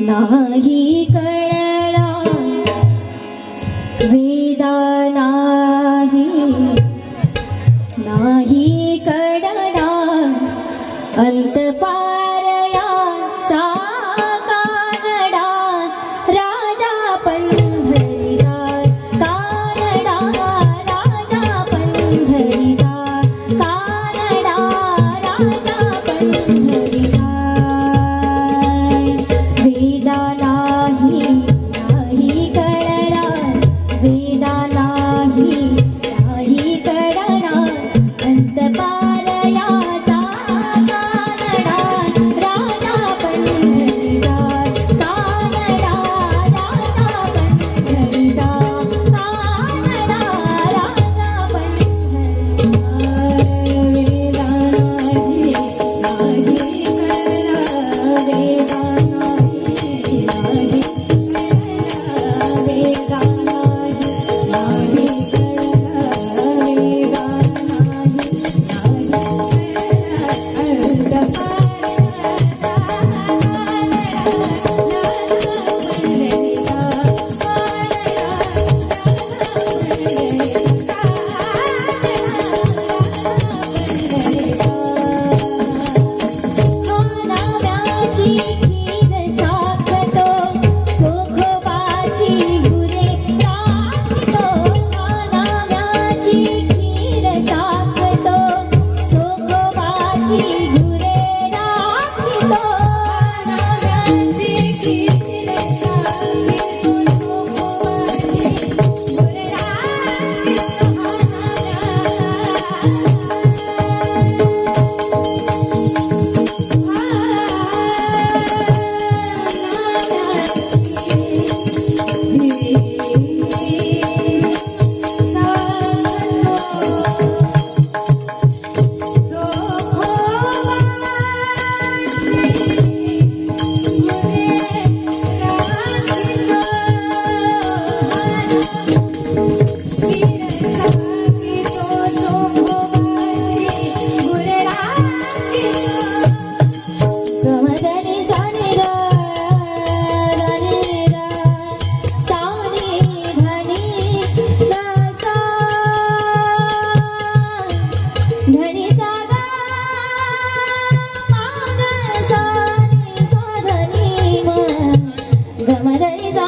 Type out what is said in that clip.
नाही कळला. वेदा नाही नाही कळला. अंतपा thank you gama on.